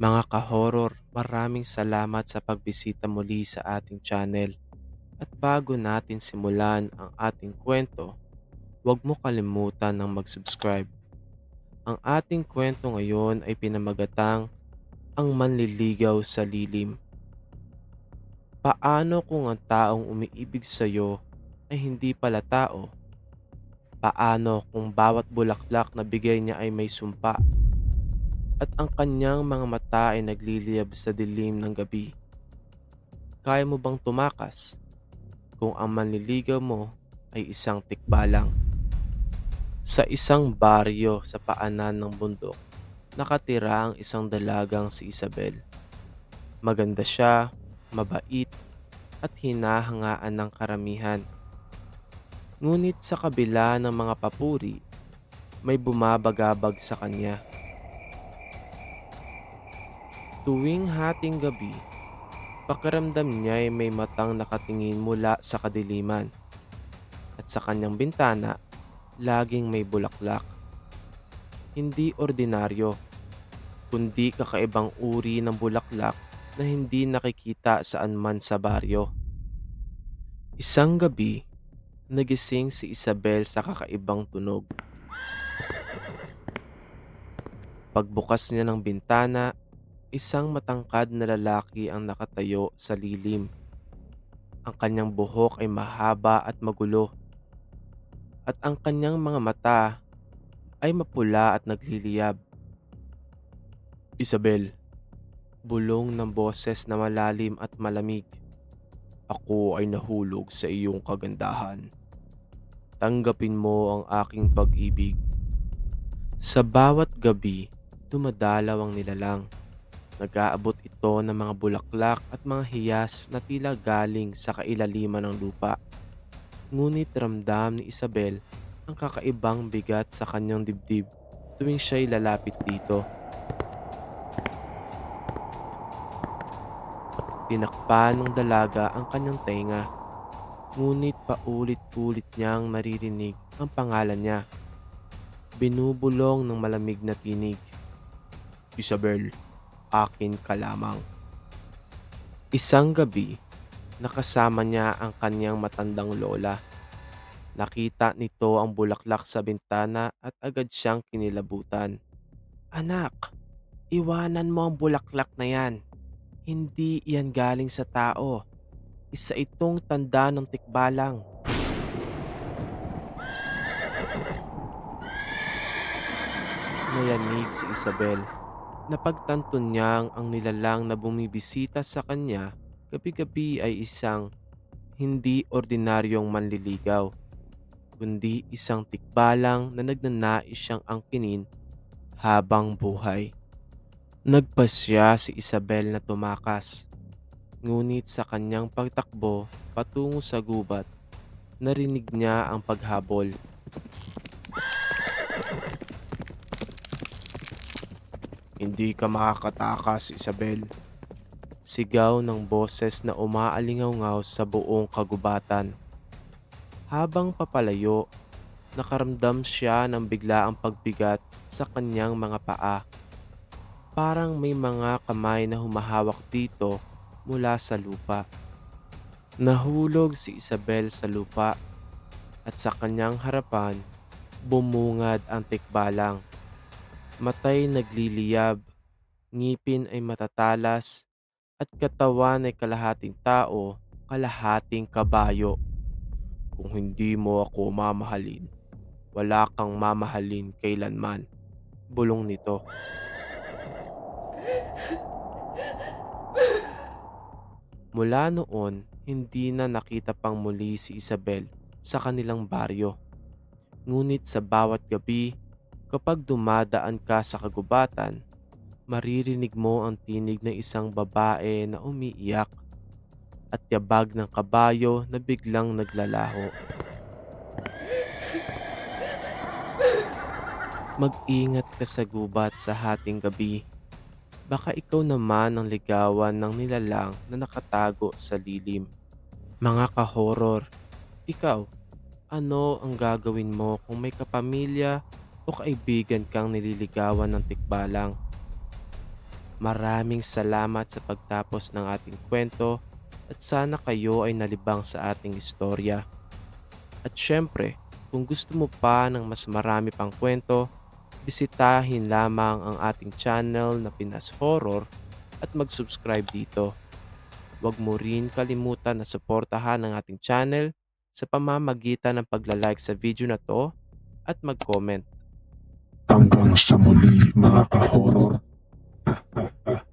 Mga ka-horror, maraming salamat sa pagbisita muli sa ating channel. At bago natin simulan ang ating kwento, huwag mo kalimutan ng mag-subscribe. Ang ating kwento ngayon ay pinamagatang Ang Manliligaw sa Lilim. Paano kung ang taong umiibig sa'yo ay hindi pala tao? Paano kung bawat bulaklak na bigay niya ay may sumpa? At ang kanyang mga mata ay nagliliyab sa dilim ng gabi. Kaya mo bang tumakas kung ang manliligaw mo ay isang tikbalang? Sa isang baryo sa paanan ng bundok, nakatira ang isang dalagang si Isabel. Maganda siya, mabait, at hinahangaan ng karamihan. Ngunit sa kabila ng mga papuri, may bumabagabag sa kanya. Tuwing hating gabi, pakiramdam niya ay may matang nakatingin mula sa kadiliman. At sa kanyang bintana, laging may bulaklak. Hindi ordinaryo, kundi kakaibang uri ng bulaklak na hindi nakikita saan man sa baryo. Isang gabi, nagising si Isabel sa kakaibang tunog. Pagbukas niya ng bintana, Isang matangkad na lalaki ang nakatayo sa lilim. Ang kanyang buhok ay mahaba at magulo. At ang kanyang mga mata ay mapula at nagliliyab. Isabel, bulong ng boses na malalim at malamig. Ako ay nahulog sa iyong kagandahan. Tanggapin mo ang aking pag-ibig. Sa bawat gabi, dumadalaw ang nilalang Nag-aabot ito ng mga bulaklak at mga hiyas na tila galing sa kailaliman ng lupa. Ngunit ramdam ni Isabel ang kakaibang bigat sa kanyang dibdib tuwing siya'y lalapit dito. Tinakpan ng dalaga ang kanyang tenga. Ngunit paulit-ulit niyang naririnig ang pangalan niya. Binubulong ng malamig na tinig. Isabel, akin ka lamang. Isang gabi, nakasama niya ang kanyang matandang lola. Nakita nito ang bulaklak sa bintana at agad siyang kinilabutan. Anak, iwanan mo ang bulaklak na yan. Hindi yan galing sa tao. Isa itong tanda ng tikbalang. Nayanig si Isabel Napagtanto niyang ang nilalang na bumibisita sa kanya gabi-gabi ay isang hindi ordinaryong manliligaw, kundi isang tikbalang na nagnanais siyang angkinin habang buhay. Nagpasya si Isabel na tumakas, ngunit sa kanyang pagtakbo patungo sa gubat, narinig niya ang paghabol. Hindi ka makakatakas, Isabel. Sigaw ng boses na umaalingaw sa buong kagubatan. Habang papalayo, nakaramdam siya ng biglaang pagbigat sa kanyang mga paa. Parang may mga kamay na humahawak dito mula sa lupa. Nahulog si Isabel sa lupa at sa kanyang harapan bumungad ang tikbalang matay nagliliyab, ngipin ay matatalas, at katawan ay kalahating tao, kalahating kabayo. Kung hindi mo ako mamahalin, wala kang mamahalin kailanman. Bulong nito. Mula noon, hindi na nakita pang muli si Isabel sa kanilang baryo. Ngunit sa bawat gabi, Kapag dumadaan ka sa kagubatan, maririnig mo ang tinig ng isang babae na umiiyak at yabag ng kabayo na biglang naglalaho. Mag-ingat ka sa gubat sa hating gabi. Baka ikaw naman ang ligawan ng nilalang na nakatago sa lilim. Mga ka-horror, ikaw, ano ang gagawin mo kung may kapamilya o kaibigan kang nililigawan ng tikbalang. Maraming salamat sa pagtapos ng ating kwento at sana kayo ay nalibang sa ating istorya. At syempre, kung gusto mo pa ng mas marami pang kwento, bisitahin lamang ang ating channel na Pinas Horror at mag-subscribe dito. Huwag mo rin kalimutan na suportahan ang ating channel sa pamamagitan ng pagla-like sa video na to at mag-comment. Hanggang sa muli mga ka-horror.